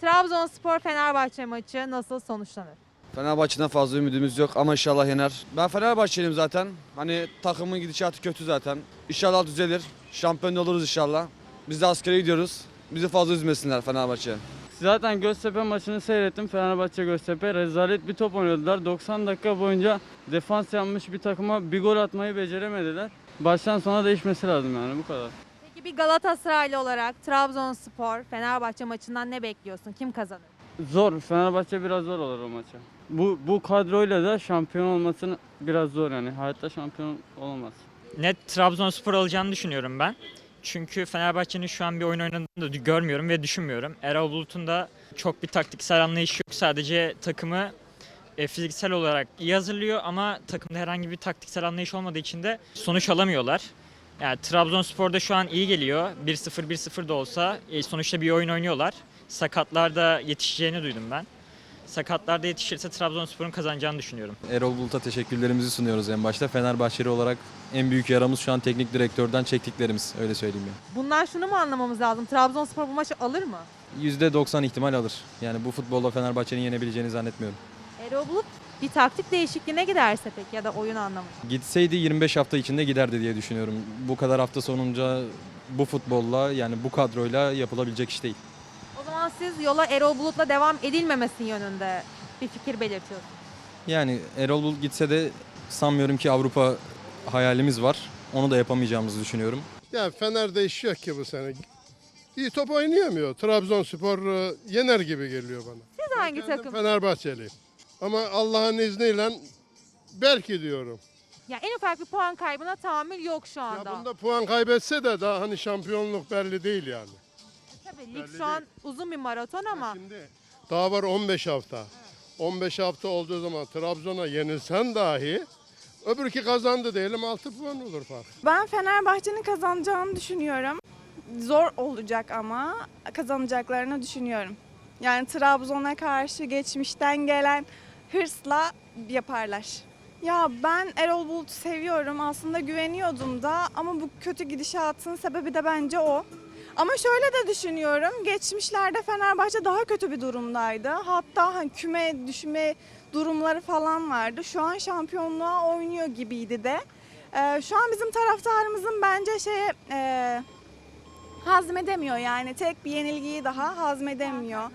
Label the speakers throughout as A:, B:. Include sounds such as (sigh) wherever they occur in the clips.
A: Trabzonspor Fenerbahçe maçı nasıl sonuçlanır?
B: Fenerbahçe'den fazla ümidimiz yok ama inşallah yener. Ben Fenerbahçeliyim zaten. Hani takımın gidişatı kötü zaten. İnşallah düzelir. Şampiyon oluruz inşallah. Biz de askere gidiyoruz. Bizi fazla üzmesinler Fenerbahçe.
C: Zaten Göztepe maçını seyrettim. Fenerbahçe Göztepe rezalet bir top oynadılar. 90 dakika boyunca defans yapmış bir takıma bir gol atmayı beceremediler. Baştan sona değişmesi lazım yani bu kadar.
A: Peki bir Galatasaraylı olarak Trabzonspor Fenerbahçe maçından ne bekliyorsun? Kim kazanır?
C: Zor. Fenerbahçe biraz zor olur o maça. Bu bu kadroyla da şampiyon olmasını biraz zor yani. Hayatta şampiyon olamaz.
D: net Trabzonspor alacağını düşünüyorum ben. Çünkü Fenerbahçe'nin şu an bir oyun oynadığını da görmüyorum ve düşünmüyorum. Erol Bulut'un da çok bir taktiksel anlayışı yok. Sadece takımı e, fiziksel olarak iyi hazırlıyor ama takımda herhangi bir taktiksel anlayış olmadığı için de sonuç alamıyorlar. Yani Trabzonspor'da şu an iyi geliyor. 1-0 1-0 da olsa e, sonuçta bir oyun oynuyorlar. Sakatlar da yetişeceğini duydum ben. Sakatlar da yetişirse Trabzonspor'un kazanacağını düşünüyorum.
E: Erol Bulut'a teşekkürlerimizi sunuyoruz en başta. Fenerbahçeli olarak en büyük yaramız şu an teknik direktörden çektiklerimiz öyle söyleyeyim ya.
A: Bundan şunu mu anlamamız lazım? Trabzonspor bu maçı alır mı?
E: %90 ihtimal alır. Yani bu futbolda Fenerbahçe'nin yenebileceğini zannetmiyorum.
A: Erol Bulut bir taktik değişikliğine giderse peki ya da oyun anlamında.
E: Gitseydi 25 hafta içinde giderdi diye düşünüyorum. Bu kadar hafta sonunca bu futbolla yani bu kadroyla yapılabilecek iş değil.
A: O zaman siz yola Erol Bulut'la devam edilmemesi yönünde bir fikir belirtiyorsunuz.
E: Yani Erol Bulut gitse de sanmıyorum ki Avrupa hayalimiz var. Onu da yapamayacağımızı düşünüyorum.
F: Ya Fener'de iş yok ki bu sene. İyi top oynayamıyor. Trabzonspor e, yener gibi geliyor bana.
A: Siz hangi
F: Kendim
A: takım?
F: Fenerbahçeliyim. Ama Allah'ın izniyle belki diyorum.
A: Ya en ufak bir puan kaybına tahammül yok şu
F: Ya
A: anda.
F: bunda puan kaybetse de daha hani şampiyonluk belli değil yani.
A: Tabii lig şu an uzun bir maraton ama
F: Şimdi daha var 15 hafta. 15 hafta olduğu zaman Trabzon'a yenilsen dahi öbürki kazandı diyelim 6 puan olur fark.
G: Ben Fenerbahçe'nin kazanacağını düşünüyorum. Zor olacak ama kazanacaklarını düşünüyorum. Yani Trabzon'a karşı geçmişten gelen hırsla yaparlar. Ya ben Erol Bulut'u seviyorum. Aslında güveniyordum da ama bu kötü gidişatın sebebi de bence o. Ama şöyle de düşünüyorum. Geçmişlerde Fenerbahçe daha kötü bir durumdaydı. Hatta hani küme düşme durumları falan vardı. Şu an şampiyonluğa oynuyor gibiydi de. Ee, şu an bizim taraftarımızın bence şey e, hazmedemiyor yani tek bir yenilgiyi daha hazmedemiyor.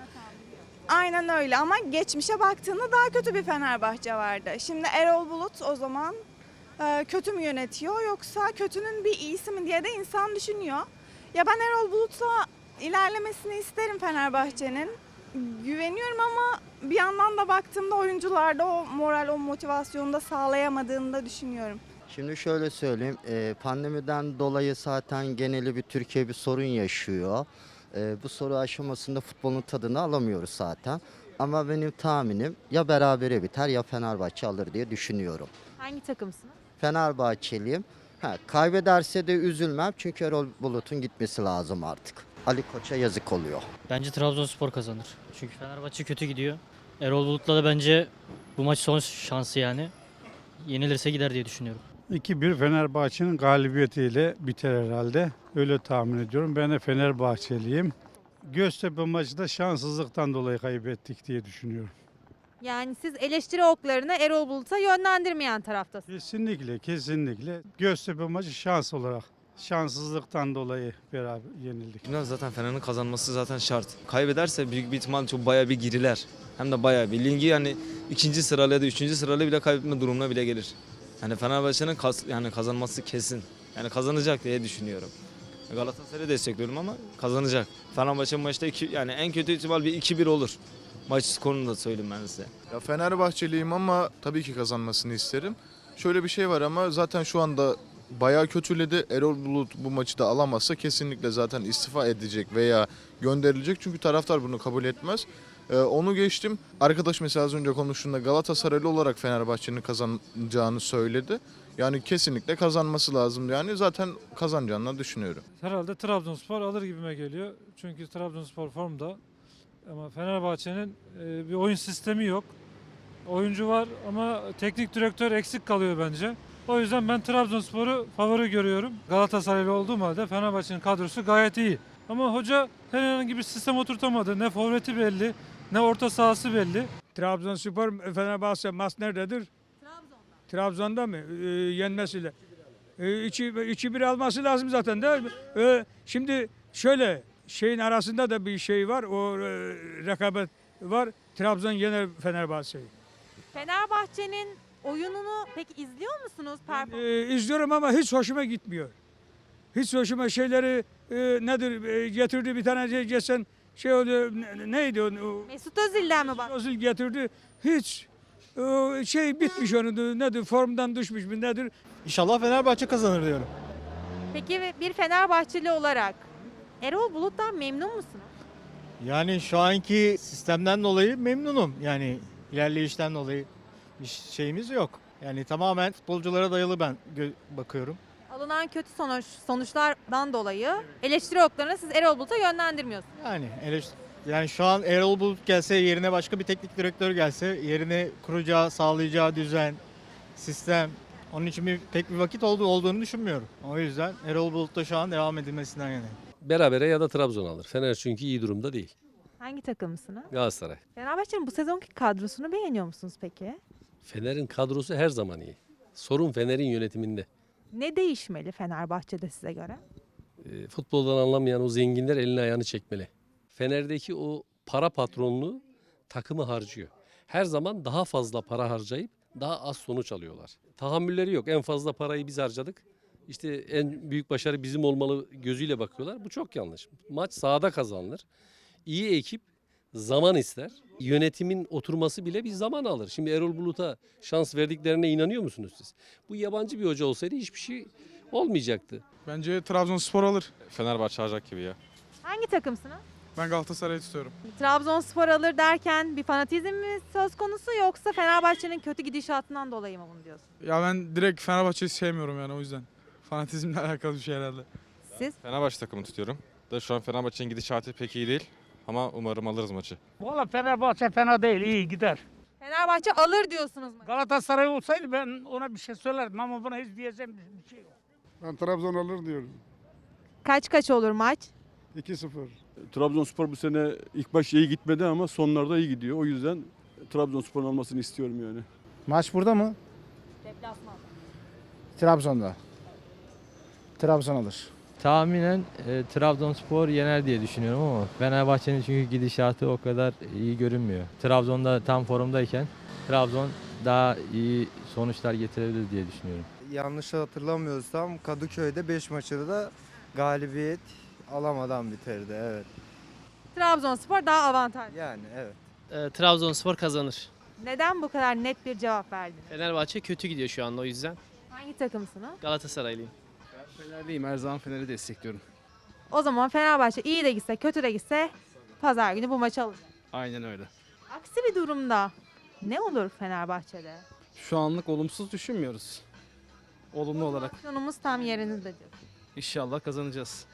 G: Aynen öyle ama geçmişe baktığında daha kötü bir Fenerbahçe vardı. Şimdi Erol Bulut o zaman e, kötü mü yönetiyor yoksa kötünün bir iyisi mi diye de insan düşünüyor. Ya ben Erol Bulut'la ilerlemesini isterim Fenerbahçe'nin. Güveniyorum ama bir yandan da baktığımda oyuncularda o moral, o motivasyonu da sağlayamadığını da düşünüyorum.
H: Şimdi şöyle söyleyeyim, e, pandemiden dolayı zaten geneli bir Türkiye bir sorun yaşıyor. E, bu soru aşamasında futbolun tadını alamıyoruz zaten. Ama benim tahminim ya berabere biter ya Fenerbahçe alır diye düşünüyorum.
A: hangi takımsınız?
H: Fenerbahçeliyim. Ha, kaybederse de üzülmem çünkü Erol Bulut'un gitmesi lazım artık. Ali Koç'a yazık oluyor.
I: Bence Trabzonspor kazanır. Çünkü Fenerbahçe kötü gidiyor. Erol Bulut'la da bence bu maç son şansı yani. Yenilirse gider diye düşünüyorum.
J: 2-1 Fenerbahçe'nin galibiyetiyle biter herhalde. Öyle tahmin ediyorum. Ben de Fenerbahçeliyim. Göztepe maçı da şanssızlıktan dolayı kaybettik diye düşünüyorum.
A: Yani siz eleştiri oklarını Erol Bulut'a yönlendirmeyen taraftasınız.
J: Kesinlikle, kesinlikle. Göztepe maçı şans olarak. Şanssızlıktan dolayı beraber yenildik.
K: Bilmem zaten Fener'in kazanması zaten şart. Kaybederse büyük bir ihtimal çok bayağı bir giriler. Hem de bayağı bir. Ligi yani ikinci sırayla ya da üçüncü sırayla bile kaybetme durumuna bile gelir. Yani Fenerbahçe'nin kaz- yani kazanması kesin. Yani kazanacak diye düşünüyorum. Galatasaray'ı destekliyorum ama kazanacak. Fenerbahçe maçta iki, yani en kötü ihtimal bir 2-1 olur. Maç skorunu da söyleyeyim ben size.
L: Ya Fenerbahçeliyim ama tabii ki kazanmasını isterim. Şöyle bir şey var ama zaten şu anda bayağı kötüledi. Erol Bulut bu maçı da alamazsa kesinlikle zaten istifa edecek veya gönderilecek. Çünkü taraftar bunu kabul etmez. Ee, onu geçtim. Arkadaş mesela az önce konuştuğunda Galatasaraylı olarak Fenerbahçe'nin kazanacağını söyledi. Yani kesinlikle kazanması lazım yani zaten kazanacağını düşünüyorum.
M: Herhalde Trabzonspor alır gibime geliyor. Çünkü Trabzonspor formda. Ama Fenerbahçe'nin e, bir oyun sistemi yok. Oyuncu var ama teknik direktör eksik kalıyor bence. O yüzden ben Trabzonspor'u favori görüyorum. Galatasaraylı olduğum halde Fenerbahçe'nin kadrosu gayet iyi. Ama hoca herhangi bir sistem oturtamadı. Ne forveti belli, ne orta sahası belli.
F: Trabzonspor Fenerbahçe maç nerededir? Trabzon'da mı? Ee, yenmesiyle. Ee, içi, içi bir alması lazım zaten değil mi? Ee, şimdi şöyle şeyin arasında da bir şey var. O e, rekabet var. Trabzon yener Fenerbahçe'yi.
A: Fenerbahçe'nin oyununu peki izliyor musunuz? Performans?
F: Ee, izliyorum ama hiç hoşuma gitmiyor. Hiç hoşuma şeyleri e, nedir e, getirdi bir tane şey geçen şey oluyor ne- neydi o,
A: Mesut Özil'den mi bak?
F: Özil getirdi hiç o şey bitmiş onun nedir formdan düşmüş mü nedir
N: İnşallah Fenerbahçe kazanır diyorum.
A: Peki ve bir Fenerbahçeli olarak Erol Bulut'tan memnun musunuz?
N: Yani şu anki sistemden dolayı memnunum. Yani ilerleyişten dolayı bir şeyimiz yok. Yani tamamen futbolculara dayalı ben bakıyorum.
A: Alınan kötü sonuç sonuçlardan dolayı eleştiri oklarını siz Erol Bulut'a yönlendirmiyorsunuz.
N: Yani eleş yani şu an Erol Bulut gelse yerine başka bir teknik direktör gelse yerine kuracağı, sağlayacağı düzen, sistem onun için bir, pek bir vakit oldu olduğunu düşünmüyorum. O yüzden Erol Bulut'ta şu an devam edilmesinden yanayım.
O: Berabere ya da Trabzon alır. Fener çünkü iyi durumda değil.
A: Hangi takımsınız?
O: Galatasaray.
A: Fenerbahçe'nin bu sezonki kadrosunu beğeniyor musunuz peki?
O: Fener'in kadrosu her zaman iyi. Sorun Fener'in yönetiminde.
A: Ne değişmeli Fenerbahçe'de size göre?
O: E, futboldan anlamayan o zenginler elini ayağını çekmeli. Fener'deki o para patronluğu takımı harcıyor. Her zaman daha fazla para harcayıp daha az sonuç alıyorlar. Tahammülleri yok. En fazla parayı biz harcadık. İşte en büyük başarı bizim olmalı gözüyle bakıyorlar. Bu çok yanlış. Maç sahada kazanılır. İyi ekip zaman ister. Yönetimin oturması bile bir zaman alır. Şimdi Erol Bulut'a şans verdiklerine inanıyor musunuz siz? Bu yabancı bir hoca olsaydı hiçbir şey olmayacaktı.
F: Bence Trabzonspor alır.
N: Fenerbahçe alacak gibi ya.
A: Hangi takımsınız?
F: Ben Galatasaray'ı tutuyorum.
A: Trabzonspor alır derken bir fanatizm mi söz konusu yoksa Fenerbahçe'nin kötü gidişatından dolayı mı bunu diyorsun?
F: Ya ben direkt Fenerbahçe'yi sevmiyorum yani o yüzden. Fanatizmle (laughs) alakalı bir şey herhalde.
A: Siz?
N: Fenerbahçe takımı tutuyorum. Da şu an Fenerbahçe'nin gidişatı pek iyi değil. Ama umarım alırız maçı.
F: Valla Fenerbahçe fena değil iyi gider.
A: Fenerbahçe alır diyorsunuz mu?
F: Galatasaray olsaydı ben ona bir şey söylerdim ama buna hiç diyeceğim bir şey yok.
G: Ben Trabzon alır diyorum.
A: Kaç kaç olur maç?
G: 2-0.
F: Trabzonspor bu sene ilk baş iyi gitmedi ama sonlarda iyi gidiyor. O yüzden Trabzonspor'un almasını istiyorum yani.
P: Maç burada mı?
A: Deplasman.
P: Trabzon'da. Trabzon alır.
N: Tahminen e, Trabzonspor yener diye düşünüyorum ama Fenerbahçe'nin çünkü gidişatı o kadar iyi görünmüyor. Trabzon'da tam formdayken Trabzon daha iyi sonuçlar getirebilir diye düşünüyorum.
Q: Yanlış hatırlamıyorsam Kadıköy'de 5 maçı da galibiyet alamadan bitirdi. Evet.
A: Trabzonspor daha avantajlı.
Q: Yani evet.
I: Ee, Trabzonspor kazanır.
A: Neden bu kadar net bir cevap verdiniz?
I: Fenerbahçe kötü gidiyor şu anda o yüzden.
A: Hangi takımsınız?
I: Galatasaraylıyım.
F: Fenerliyim her zaman Fener'i destekliyorum.
A: O zaman Fenerbahçe iyi de gitse kötü de gitse pazar günü bu maçı alır.
F: Aynen öyle.
A: Aksi bir durumda ne olur Fenerbahçe'de?
F: Şu anlık olumsuz düşünmüyoruz. Olumlu olarak
A: Motivasyonumuz tam yerinizde diyor.
F: inşallah kazanacağız.